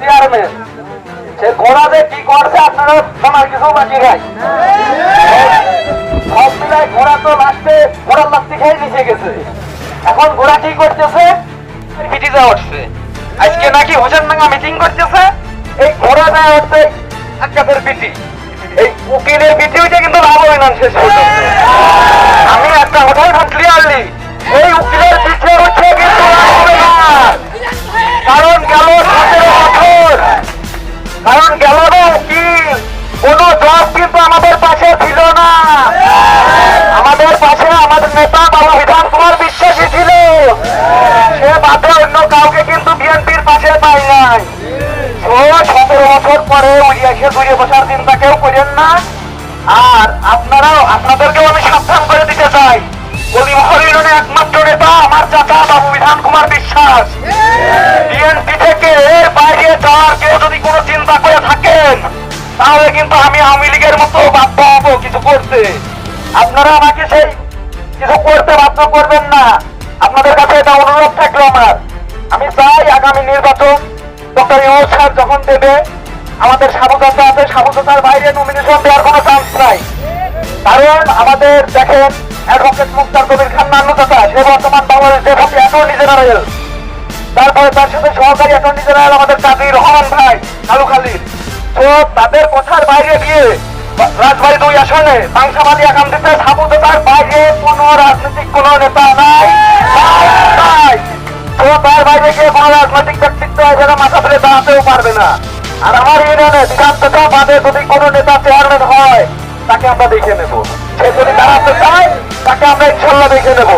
Chairman সে ঘোড়া যে কি করছে আপনারা শোনার কিছু বাকি নাই সব মিলাই ঘোড়া তো লাস্টে ঘোড়ার লাস্তি খেয়ে নিচে গেছে। এখন ঘোড়া কি করতেছে? পিটি যা উঠছে। আজকে নাকি হোসেন নাঙ্গা মিটিং করতেছে? এই ঘোড়া যা উঠছে আকাশের পিটি এই উকিলের পিটি হইতে কিন্তু লাভ হয় না শেষ আমি একটা কথাই ক্লিয়ারলি এই কোন কিন্তু আমাদের পাশে ছিল না। আমাদের পাশে আমাদের নেতা বিধান কুমার বিশ্বাসী ছিল। সে অন্য কাউকে কিন্তু বিএনপির পাশে পাই নাই। সতেরো বছর পরে উনি এসে চিন্তা কেউ করেন না। আর আপনারাও, আপনাদেরকেও আমি সাবধান করে দিতে চাই। ইউনিয়নের একমাত্র নেতা আমার চাচা বাবু বিধান কুমার বিশ্বাস। আপনারা আমাকে সেই কিছু করতে বাধ্য করবেন না। আপনাদের কাছে এটা অনুরোধ থাকল আমার। আমি চাই আগামী নির্বাচন ডক্টর ইউনুস সাহেব যখন দেবে, আমাদের সাবুদাতা আছে সাবুদাতার বাইরে নমিনেশন দেওয়ার কোনো চান্স নাই। কারণ আমাদের দেখেন অ্যাডভোকেট মুক্তার কবির খান নান্নুদাতা সে বর্তমান বাংলাদেশ ডেপুটি অ্যাটর্নি জেনারেল তারপরে তার সাথে সহকারী অ্যাটর্নি জেনারেল আমাদের কাজী রহমান ভাই কালু খালির তো তাদের কথার বাইরে গিয়ে রাজবাড়ি দুই আসনে বাংসাবাদী আগাম দিতে নেতা নাই। তার বাইরে গিয়ে কোনো রাজনৈতিক ব্যক্তিত্ব যেন মাথা ফেলে দাঁড়াতেও পারবে না। আর আমার ইউনিয়নে বিধানসভা বাদে যদি কোনো নেতা চেয়ারম্যান হয়, তাকে আমরা দেখে নেব। সে যদি দাঁড়াতে চায়, তাকে আমরা ইনশাল্লাহ দেখে নেব।